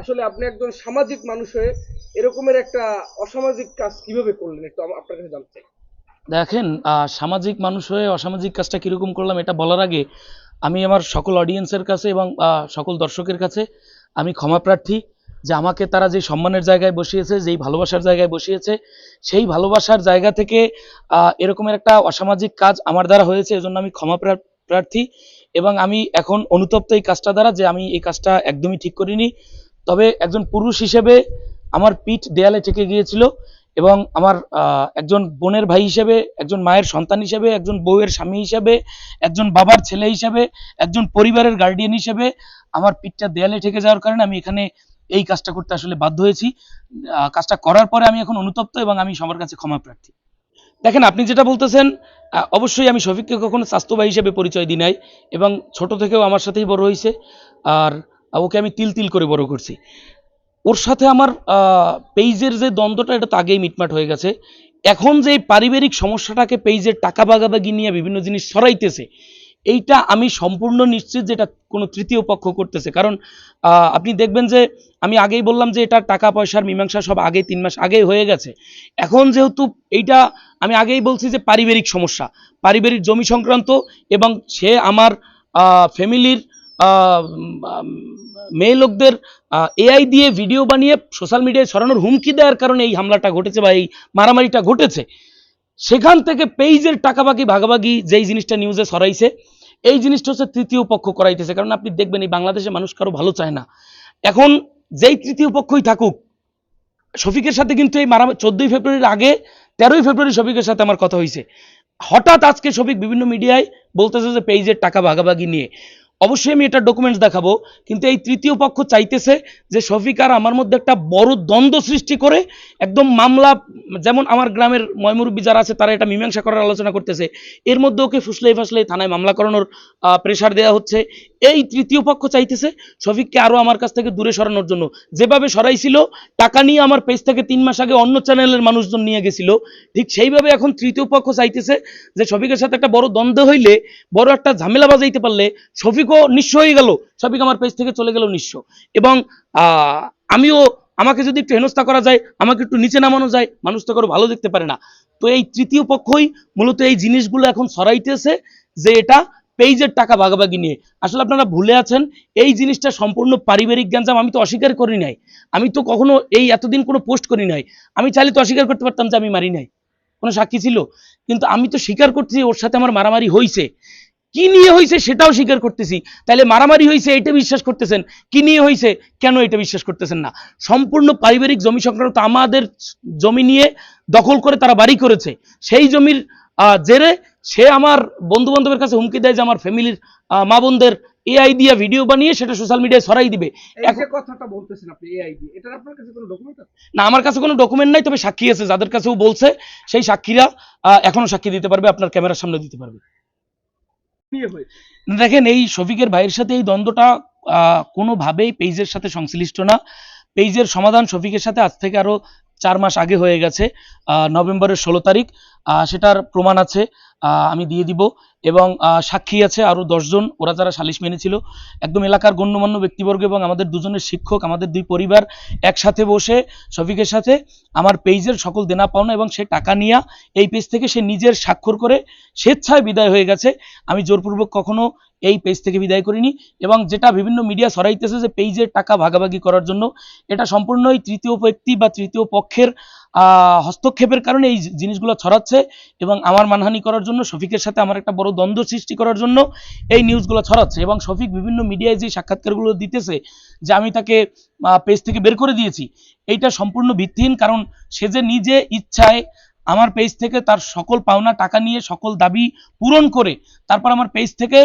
আসলে আপনি একজন সামাজিক মানুষ হয়ে এরকমের একটা অসামাজিক কাজ কীভাবে করলেন? একটু আপনার কাছে জানতে দেখেন সামাজিক মানুষ হয়ে অসামাজিক কাজটা কীরকম করলাম এটা বলার আগে আমি আমার সকল অডিয়েন্সের কাছে এবং সকল দর্শকের কাছে আমি ক্ষমা প্রার্থী যে আমাকে তারা যে সম্মানের জায়গায় বসিয়েছে, যেই ভালোবাসার জায়গায় বসিয়েছে, সেই ভালোবাসার জায়গা থেকে এরকমের একটা অসামাজিক কাজ আমার দ্বারা হয়েছে, এজন্য আমি ক্ষমা প্রার্থী এবং আমি এখন অনুতপ্ত এই কাজটা দ্বারা যে আমি এই কাজটা একদমই ঠিক করিনি। তবে একজন পুরুষ হিসেবে আমার পিঠ দেয়ালে ঠেকে গিয়েছিল এবং আমার একজন বোনের ভাই হিসেবে, একজন মায়ের সন্তান হিসেবে, একজন বউয়ের স্বামী হিসেবে, একজন বাবার ছেলে হিসেবে, একজন পরিবারের গার্ডিয়ান হিসেবে আমার পিঠটা দেয়ালে ঠেকে যাওয়ার কারণে আমি এখানে এই কাজটা করতে আসলে বাধ্য হয়েছি। কাজটা করার পরে আমি এখন অনুতপ্ত এবং আমি সবার কাছে ক্ষমা প্রার্থী। দেখেন, আপনি যেটা বলতেছেন অবশ্যই আমি শফিককে কখনো স্বাস্থ্যবাহী হিসেবে পরিচয় দিই নাই এবং ছোট থেকেও আমার সাথেই বড় হয়েছে আর ওকে আমি তিল তিল করে বড় করছি। ওর সাথে আমার পেইজের যে দ্বন্দ্বটা, এটা তো আগেই মিটমাট হয়ে গেছে। এখন যে পারিবারিক সমস্যাটাকে পেইজের টাকা বাগাবাগি নিয়ে বিভিন্ন জিনিস সরাইতেছে, এইটা আমি সম্পূর্ণ নিশ্চিত যে এটা কোনো তৃতীয় পক্ষ করতেছে। কারণ আপনি দেখবেন যে আমি আগেই বললাম যে এটা টাকা, পয়সার মীমাংসা সব আগে তিন মাস আগেই হয়ে গেছে। এখন যেহেতু এইটা আমি আগেই বলছি যে পারিবারিক সমস্যা, পারিবারিক জমি সংক্রান্ত এবং সে আমার ফ্যামিলির মেয়ে লোকদের এআই দিয়ে ভিডিও বানিয়ে সোশ্যাল মিডিয়ায় ছড়ানোর হুমকি দেওয়ার কারণে এই হামলাটা ঘটেছে বা এই মারামারিটা ঘটেছে। সেখান থেকে পেইজের টাকাবাকি ভাগাভাগি যেই জিনিসটা নিউজে ছড়াইছে, এই জিনিসটা হচ্ছে তৃতীয় পক্ষ করাইতেছে। কারণ আপনি দেখবেন এই বাংলাদেশে মানুষ কারও ভালো চায় না। এখন যেই তৃতীয় পক্ষই থাকুক, শফিকের সাথে কিন্তু এই মারা চোদ্দই ফেব্রুয়ারির আগে, তেরোই ফেব্রুয়ারি শফিকের সাথে আমার কথা হয়েছে হঠাৎ আজকে শফিক বিভিন্ন মিডিয়ায় বলতেছে যে পেইজের টাকা ভাগাভাগি নিয়ে। অবশ্যই আমি এটা ডকুমেন্টস দেখাবো। কিন্তু এই তৃতীয় পক্ষ চাইতেছে যে শফিক আর আমার মধ্যে একটা বড় দ্বন্দ্ব সৃষ্টি করে, একদম মামলা, যেমন আমার গ্রামের ময়মুরব্বী যারা আছে, তারা এটা মীমাংসা করার আলোচনা করতেছে। এর মধ্যে ওকে ফুসলাই ফাসলাই থানায় মামলা করানোর প্রেশার দেওয়া হচ্ছে। এই তৃতীয় পক্ষ চাইতেছে শফিককে আরও আমার কাছ থেকে দূরে সরানোর জন্য। যেভাবে সরাইছিল, টাকা নিয়ে আমার পেজ থেকে তিন মাস আগে অন্য চ্যানেলের মানুষজন নিয়ে গেছিল। ঠিক সেইভাবে এখন তৃতীয় পক্ষ চাইতেছে যে শফিকের সাথে একটা বড় দ্বন্দ্ব হইলে, বড় একটা ঝামেলা বাজাইতে পারলে শফিকও নিঃস্ব হয়ে গেল। শফিক আমার পেজ থেকে চলে গেল নিঃস্ব। এবং আমিও, আমাকে যদি একটু হেনস্থা করা যায়, আমাকে একটু নিচে নামানো যায়, মানুষ তো কারও ভালো দেখতে পারে না। তো এই তৃতীয় পক্ষই মূলত এই জিনিসগুলো এখন সরাইতেছে যে এটা পেইজের টাকা ভাগাভাগি নিয়ে। আসলে আপনারা ভুলে আছেন, এই জিনিসটা সম্পূর্ণ পারিবারিক গ্যাঞ্জাম, আমি তো অস্বীকার করি নাই। আমি তো কখনো এই এতদিন কোনো পোস্ট করি নাই। আমি চাইলে তো অস্বীকার করতে পারতাম যে আমি মারি নাই। কোনো সাক্ষী ছিল? কিন্তু আমি তো স্বীকার করছি ওর সাথে আমার মারামারি হয়েছে কি নিয়ে হয়েছে সেটাও স্বীকার করতেছি। তাহলে মারামারি হয়েছে এটা বিশ্বাস করতেছেন। কি নিয়ে হয়েছে কেন এটা বিশ্বাস করতেছেন না? সম্পূর্ণ পারিবারিক জমি সংক্রান্ত আমাদের জমি নিয়ে দখল করে তারা বাড়ি করেছে। সেই জমির জেরে সে আমার বন্ধু বান্ধবের কাছে হুমকি দেয় যে আমার ফ্যামিলির মা বোনদের এআই দিয়া ভিডিও বানিয়ে সেটা সোশ্যাল মিডিয়ায় ছড়াই দিবে। এই যে এখন- কথাটা বলতেছেন আপনি এআই দিয়ে এটার আপনার কাছে কোনো ডকুমেন্ট না আমার কাছে কোনো ডকুমেন্ট নাই তবে সাক্ষী আছে যাদের কাছেও বলছে সেই সাক্ষীরা এখনও সাক্ষী দিতে পারবে আপনার ক্যামেরার সামনে দিতে পারবে। দেখেন, এই শফিকের ভাইয়ের সাথে এই দ্বন্দ্বটা কোনোভাবেই পেইজের সাথে সংশ্লিষ্ট না। পেইজের সমাধান শফিকের সাথে আজ থেকে আরও চার মাস আগে হয়ে গেছে নভেম্বরের ষোলো তারিখ সেটার প্রমাণ আছে আমি দিয়ে দিব এবং সাক্ষী আছে আরও দশজন ওরা যারা সালিশ মেনেছিল। একদম এলাকার গণ্যমান্য ব্যক্তিবর্গ এবং আমাদের দুজনের শিক্ষক, আমাদের দুই পরিবার একসাথে বসে, শফিকের সাথে আমার পেজের সকল দেনা পাওনা এবং সে টাকা নিয়ে এই পেজ থেকে সে নিজের স্বাক্ষর করে স্বেচ্ছায় বিদায় হয়ে গেছে। আমি জোরপূর্বক কখনো এই পেজ থেকে বিদায় করিনি এবং যেটা বিভিন্ন মিডিয়া ছড়াইতেছে যে পেজের টাকা ভাগাভাগি করার জন্য, এটা সম্পূর্ণই তৃতীয় ব্যক্তি বা তৃতীয় পক্ষের হস্তক্ষেপের কারণে এই জিনিসগুলো ছড়াচ্ছে এবং আমার মানহানি করার জন্য, শফিকের সাথে আমার একটা বড় দ্বন্দ্ব সৃষ্টি করার জন্য এই নিউজগুলো ছড়াচ্ছে এবং শফিক বিভিন্ন মিডিয়ায় যে সাক্ষাৎকারগুলো দিতেছে যে আমি তাকে পেজ থেকে বের করে দিয়েছি, এইটা সম্পূর্ণ ভিত্তিহীন কারণ সে যে নিজে ইচ্ছায় আমার পেজ থেকে তার সকল পাওনা, টাকা নিয়ে সকল দাবি পূরণ করে তারপর আমার পেজ থেকে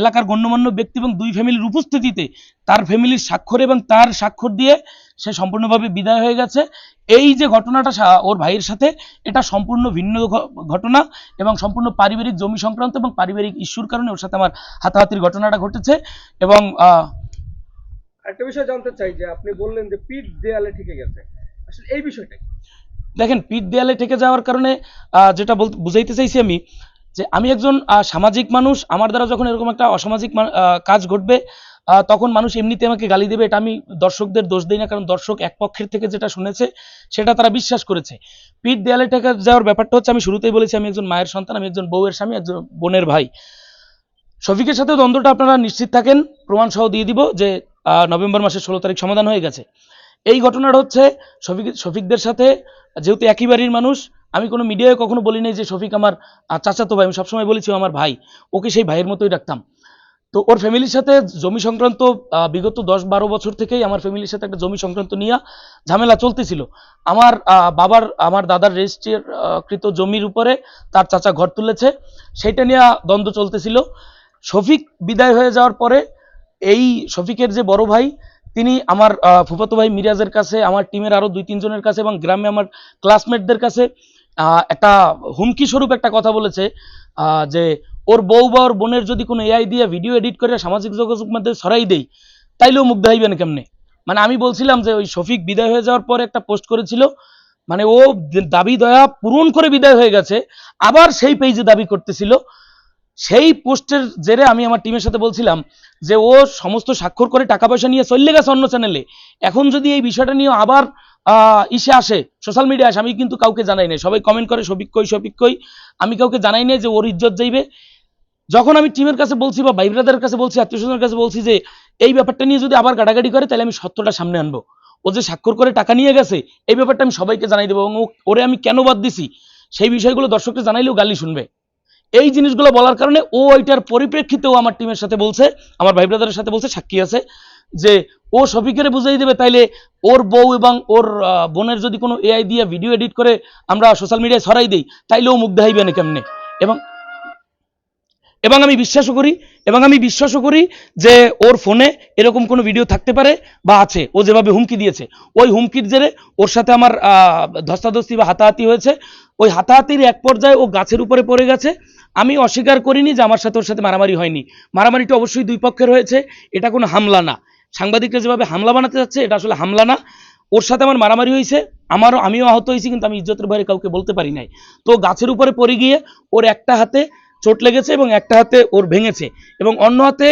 এলাকার গণ্যমান্য ব্যক্তি এবং দুই ফ্যামিলির উপস্থিতিতে তার ফ্যামিলির স্বাক্ষর এবং তার স্বাক্ষর দিয়ে সে সম্পূর্ণভাবে বিদায় হয়ে গেছে এই যে ঘটনাটা ওর ভাইয়ের সাথে, এটা সম্পূর্ণ ভিন্ন ঘটনা এবং সম্পূর্ণ পারিবারিক জমি সংক্রান্ত এবং পারিবারিক ইস্যুর কারণে ওর সাথে আমার হাতাহাতির ঘটনাটা ঘটেছে এবং একটা বিষয় জানতে চাই যে আপনি বললেন যে পিঠ দেয়ালে ঠেকে গেছে আসলে এই বিষয়টা? দেখেন পিঠ দেয়ালে ঠেকে যাওয়ার কারণে যেটা বল, বুঝাইতে চাইছি আমি, যে আমি একজন সামাজিক মানুষ, আমার দ্বারা যখন এরকম একটা অসামাজিক কাজ ঘটবে তখন মানুষ এমনিতে আমাকে গালি দেবে, এটা আমি দর্শকদের দোষ দিই না, কারণ দর্শক এক পক্ষের থেকে যেটা শুনেছে, সেটা তারা বিশ্বাস করেছে। পিঠ দেয়ালে টেকা যাওয়ার ব্যাপারটা হচ্ছে, আমি শুরুতেই বলেছি, আমি একজন মায়ের সন্তান, আমি একজন বউয়ের স্বামী, একজন বোনের ভাই। শফিকের সাথে দ্বন্দ্বটা আপনারা নিশ্চিত থাকেন, প্রমাণসহ দিয়ে দিব যে নভেম্বর মাসের ষোলো তারিখ সমাধান হয়ে গেছে। এই ঘটনাটা হচ্ছে শফিক, শফিকদের সাথে, যেহেতু একই বাড়ির মানুষ, আমি কোনো মিডিয়ায় কখনো বলি নাই যে শফিক আমার চাচাতো ভাই, আমি সবসময় বলেছি আমার ভাই। ওকে সেই ভাইয়ের মতোই রাখতাম। তো ওর ফ্যামিলির সাথে জমি সংক্রান্ত বিগত দশ বারো বছর থেকেই আমার ফ্যামিলির সাথে একটা জমি সংক্রান্ত নিয়ে ঝামেলা চলতেছিল। আমার বাবার, আমার দাদার রেজিস্ট্রির কৃত জমির উপরে তার চাচা ঘর তুলেছে। সেইটা নিয়ে দ্বন্দ্ব চলতেছিল। শফিক বিদায় হয়ে যাওয়ার পরে এই শফিকের যে বড় ভাই তিনি আমার ফুফাতো ভাই মিরাজের কাছে, আমার টিমের আরও দুই তিনজনের কাছে এবং গ্রামে আমার ক্লাসমেটদের কাছে একটা হুমকি স্বরূপ একটা কথা বলেছে যে ওর বউ বা ওর বোনের যদি কোনো এআই দিয়ে ভিডিও এডিট করে সামাজিক যোগাযোগ মাধ্যমে ছড়াই দেই, তাইলেও মুগ্ধ হইবেন কেমনে? মানে আমি বলছিলাম যে ওই শফিক বিদায় হয়ে যাওয়ার পরে একটা পোস্ট করেছিল মানে ও দাবি দয়া পূরণ করে বিদায় হয়ে গেছে, আবার সেই পেজে দাবি করতেছিল। সেই পোস্টের জেরে আমি আমার টিমের সাথে বলছিলাম যে ও সমস্ত স্বাক্ষর করে টাকা পয়সা নিয়ে চললে গেছে অন্য চ্যানেলে এখন যদি এই বিষয়টা নিয়ে আবার ইসে আসে সোশ্যাল মিডিয়া আসে, আমি কিন্তু কাউকে জানাই নাই। সবাই কমেন্ট করে, সবিক কই আমি কাউকে জানাই নাই যে ওর ইজ্জত যাইবে। যখন আমি টিমের কাছে বলছি বা ভাই ব্রাদারের কাছে বলছি, আত্মীয় স্বজনের কাছে বলছি যে, এই ব্যাপারটা নিয়ে যদি আবার গাড়াগাড়ি করে, তাহলে আমি সত্যটা সামনে আনব। ও যে স্বাক্ষর করে টাকা নিয়ে গেছে, এই ব্যাপারটা আমি সবাইকে জানাই দেবো এবং ওরে আমি কেন বাদ দিছি? সেই বিষয়গুলো দর্শককে জানাইলেও গালি শুনবে। এই জিনিসগুলো বলার কারণে ও ওইটার পরিপ্রেক্ষিতেও আমার টিমের সাথে বলছে, আমার ভাই ব্রাদারের সাথে বলছে, সাক্ষী আছে, যে ও শফিকের বুঝাই দেবে, তাইলে ওর বউ এবং ওর বোনের যদি কোনো এআই দিয়ে ভিডিও এডিট করে আমরা সোশ্যাল মিডিয়ায় ছড়াই দিই, তাইলে ও মুখ দেখাইবে না কেমনে? এবং এবং আমি বিশ্বাসও করি, এবং আমি বিশ্বাসও করি যে ওর ফোনে এরকম কোনো ভিডিও থাকতে পারে বা আছে, ও যেভাবে হুমকি দিয়েছে। ওই হুমকির জেরে ওর সাথে আমার ধস্তাধস্তি বা হাতাহাতি হয়েছে। ওই হাতাহাতির এক পর্যায়ে ও গাছের উপরে পড়ে গেছে আমি অস্বীকার করিনি যে আমার সাথে ওর সাথে মারামারি হয়নি। মারামারিটা অবশ্যই দুই পক্ষের হয়েছে, এটা কোনো হামলা না। সাংবাদিকরা যেভাবে হামলা বানাতে যাচ্ছে, এটা আসলে হামলা না। ওর সাথে আমার মারামারি হয়েছে, আমারও, আমিও আহত হয়েছি, কিন্তু আমি ইজ্জতের ভয়ে কাউকে বলতে পারি নাই। তো গাছের উপরে পড়ে গিয়ে ওর একটা হাতে চোট লেগেছে এবং একটা হাতে ওর ভেঙেছে এবং অন্য হাতে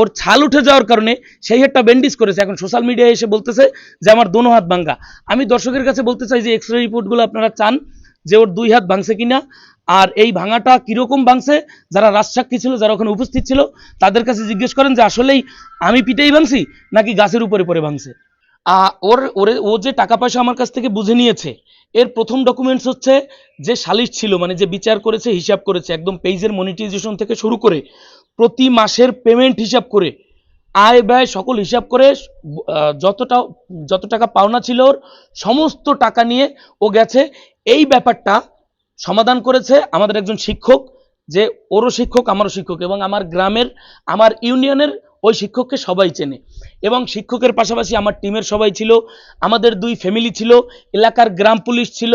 ওর ছাল উঠে যাওয়ার কারণে সেই হাতটা ব্যান্ডিজ করেছে। এখন সোশ্যাল মিডিয়ায় এসে বলতেছে যে আমার দোনো হাত ভাঙ্গা। আমি দর্শকের কাছে বলতে চাই যে এক্স রে রিপোর্টগুলো আপনারা চান যে ওর দুই হাত ভাঙছে কিনা। আর এই ভাঙাটা কীরকম ভাঙছে, যারা রাজসাক্ষী ছিল, যারা ওখানে উপস্থিত ছিল, তাদের কাছে জিজ্ঞেস করেন যে আসলেই আমি পিটেই ভাঙছি, নাকি গাছের উপরে পড়ে ভাঙছে? ওর, ওরে, ও যে টাকা পয়সা আমার কাছ থেকে বুঝে নিয়েছে, এর প্রথম ডকুমেন্টস হচ্ছে যে সালিশ ছিল মানে যে বিচার করেছে, হিসাব করেছে, একদম পেজের মনিটাইজেশন থেকে শুরু করে, প্রতি মাসের পেমেন্ট হিসাব করে, আয় ব্যয় সকল হিসাব করে যতটা, যত টাকা পাওনা ছিল ওর, সমস্ত টাকা নিয়ে ও গেছে। এই ব্যাপারটা সমাধান করেছে আমাদের একজন শিক্ষক, যে ওরও শিক্ষক, আমারও শিক্ষক এবং আমার গ্রামের, আমার ইউনিয়নের ওই শিক্ষককে সবাই চেনে এবং শিক্ষকের পাশাপাশি আমার টিমের সবাই ছিল, আমাদের দুই ফ্যামিলি ছিল, এলাকার গ্রাম পুলিশ ছিল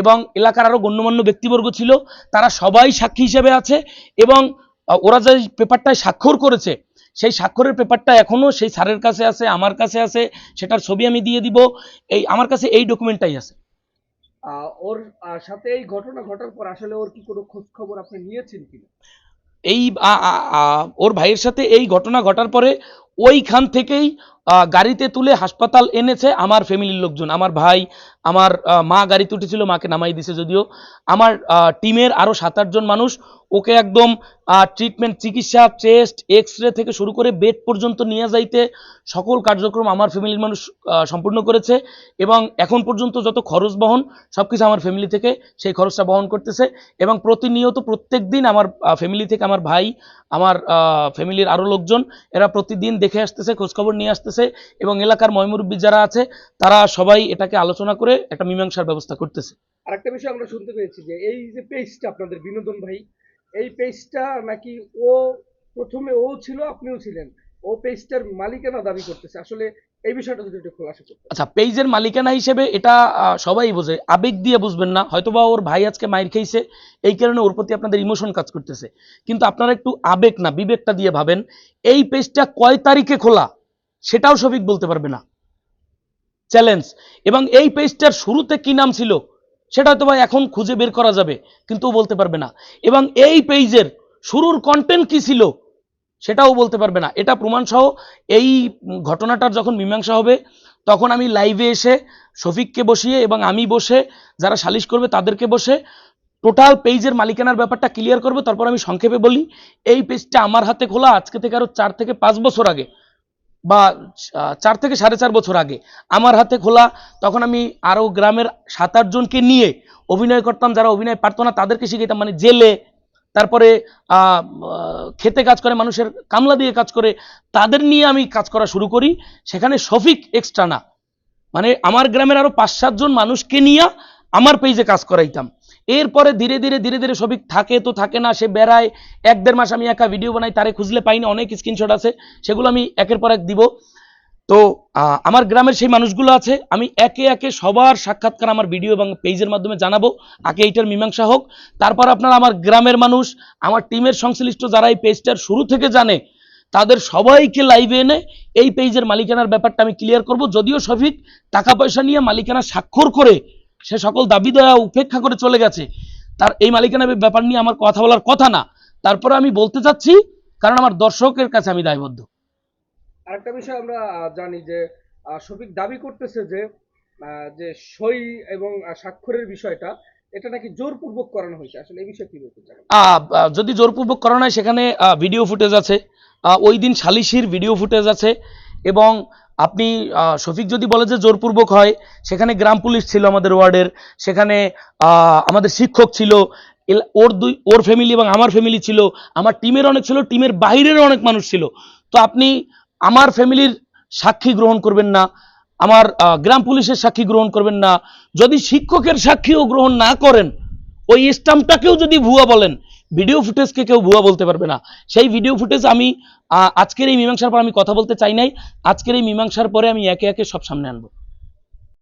এবং এলাকার আরও গণ্যমান্য ব্যক্তিবর্গ ছিল, তারা সবাই সাক্ষী হিসেবে আছে এবং ওরা যে পেপারটায় স্বাক্ষর করেছে, সেই স্বাক্ষরের পেপারটা এখনও সেই স্যারের কাছে আছে, আমার কাছে আছে, সেটার ছবি আমি দিয়ে দিব, এই, আমার কাছে এই ডকুমেন্টটাই আছে। ওর সাথে এই ঘটনা ঘটার পর আসলে ওর কি কোনো খোঁজ খবর আপনি নিয়েছেন কিনা? এই ওর ভাইয়ের সাথে এই ঘটনা ঘটার পরে ওইখান থেকেই গাড়িতে তুলে হাসপাতাল এনেছে আমার ফ্যামিলির লোকজন, আমার ভাই আমার মা গাড়িতে উঠেছিল মাকে নামাই দিছে যদিও। আমার টিমের আরও সাত আটজন মানুষ, ওকে একদম ট্রিটমেন্ট চিকিৎসা চেস্ট এক্স রে থেকে শুরু করে বেড পর্যন্ত নিয়ে যাইতে সকল কার্যক্রম আমার ফ্যামিলির মানুষ সম্পূর্ণ করেছে এবং এখন পর্যন্ত যত খরচ বহন, সবকিছু আমার ফ্যামিলি থেকে সেই খরচটা বহন করতেছে এবং প্রতিনিয়ত প্রত্যেক দিন আমার ফ্যামিলি থেকে আমার ভাই, আমার ফ্যামিলির আরও লোকজন, এরা প্রতিদিন দেখে আসতেছে, খোঁজখবর নিয়ে আসতেছে এবং এলাকার ময়মুরব্বী যারা আছে, তারা সবাই এটাকে আলোচনা করে একটা মীমাংসার ব্যবস্থা করতেছে। আরেকটা বিষয় আমরা শুনতে পেয়েছি যে এই যে পেজটা আপনাদের বিনোদন ভাই এই পেজটা নাকি ও প্রথমে ও ছিল আপনিও ছিলেন। ও পেজটার মালিকানা দাবি করতেছে। আসলে এই বিষয়টা যদি একটু খোলাসা করতে আচ্ছা পেজের মালিকানা হিসেবে এটা সবাই বোঝে আবেগ দিয়ে বুঝবেন না। হয়তোবা ওর ভাই আজকে মাইর খেয়েছে এই কারণে ওর প্রতি আপনাদের ইমোশন কাজ করতেছে। কিন্তু আপনারা একটু আবেগ না বিবেকটা দিয়ে ভাবেন এই পেজটা কয় তারিখে খোলা? সেটাও সবিক বলতে পারবে না। চ্যালেঞ্জ এবং এই পেজটার শুরুতে কি নাম ছিল? সেটা হয়তো এখন খুঁজে বের করা যাবে, কিন্তু বলতে পারবে না। এবং এই পেজের শুরুর কন্টেন্ট কি ছিল? সেটাও বলতে পারবে না। এটা প্রমাণ সহ এই ঘটনাটার যখন মীমাংসা হবে, তখন আমি লাইভে এসে শফিককে বসিয়ে এবং আমি বসে যারা সালিশ করবে তাদেরকে বসে টোটাল পেজের মালিকানার ব্যাপারটা ক্লিয়ার করব। তারপর আমি সংক্ষেপে বলি, এই পেজটা আমার হাতে খোলা আজকে থেকে আরও চার থেকে পাঁচ বছর আগে। বা চার থেকে সাড়ে চার বছর আগে আমার হাতে খোলা, তখন আমি আরও গ্রামের সাত আট জনকে নিয়ে অভিনয় করতাম, যারা অভিনয় পারতো না তাদেরকে শিখাইতাম মানে জেলে, তারপরে খেতে কাজ করে, মানুষের কামলা দিয়ে কাজ করে, তাদের নিয়ে আমি কাজ করা শুরু করি। সেখানে শফিক এক্সট্রা না। মানে আমার গ্রামের আরও পাঁচ সাতজন মানুষকে নিয়ে আমার পেজে কাজ করাইতাম। এরপরে ধীরে ধীরে ধীরে ধীরে শফিক থাকে তো থাকে না, সে বেড়ায়। এক দেড় মাস আমি একা ভিডিও বানাই, তারে খুঁজলে পাই না অনেক স্ক্রিনশট আছে, সেগুলো আমি একের পর এক দিব। তো আমার গ্রামের সেই মানুষগুলো আছে, আমি একে একে সবার সাক্ষাৎকার আমার ভিডিও এবং পেজের মাধ্যমে জানাব, আগে এইটার মীমাংসা হোক। তারপর আপনারা আমার গ্রামের মানুষ, আমার টিমের সংশ্লিষ্ট যারা এই পেজটার শুরু থেকে জানে, তাদের সবাইকে লাইভে এনে এই পেজের মালিকানার ব্যাপারটা আমি ক্লিয়ার করব। যদিও শফিক টাকা পয়সা নিয়ে মালিকানা স্বাক্ষর করে সে সকল দাবি দয়া উপেক্ষা করে চলে গেছে। তার এই মালিকানার ব্যাপার নিয়ে আমার কথা বলার কথা না। তারপরে আমি বলতে চাচ্ছি কারণ আমার দর্শকের কাছে আমি দায়বদ্ধ। আরেকটা বিষয় আমরা জানি যে শফিক দাবি করতেছে যে যে সই এবং স্বাক্ষরের বিষয়টা এটা নাকি জোরপূর্বক করানো হয়েছে। আসলে এই বিষয়ে কি বলতে চান? যদি জোরপূর্বক করানো হয় সেখানে ভিডিও ফুটেজ আছে। ওই দিন সালিশির ভিডিও ফুটেজ আছে এবং আপনি শফিক যদি বলে যে জোরপূর্বক হয়, সেখানে গ্রাম পুলিশ ছিল আমাদের ওয়ার্ডের, সেখানে আমাদের শিক্ষক ছিল ওর দুই, ওর ফ্যামিলি এবং আমার ফ্যামিলি ছিল, আমার টিমের অনেক ছিল টিমের বাইরের অনেক মানুষ ছিল। তো আপনি আমার ফ্যামিলির সাক্ষী গ্রহণ করবেন না, আমার গ্রাম পুলিশের সাক্ষী গ্রহণ করবেন না। যদি শিক্ষকের সাক্ষীও গ্রহণ না করেন, ওই স্টাম্পটাকেও যদি ভুয়া বলেন ভিডিও ফুটেজকে কেউ ভুয়া বলতে পারবে না। সেই ভিডিও ফুটেজ আমি আজকের এই মীমাংসার পর আমি কথা বলতে চাই নাই। আজকের এই মীমাংসার পরে আমি একে একে সব সামনে আনব।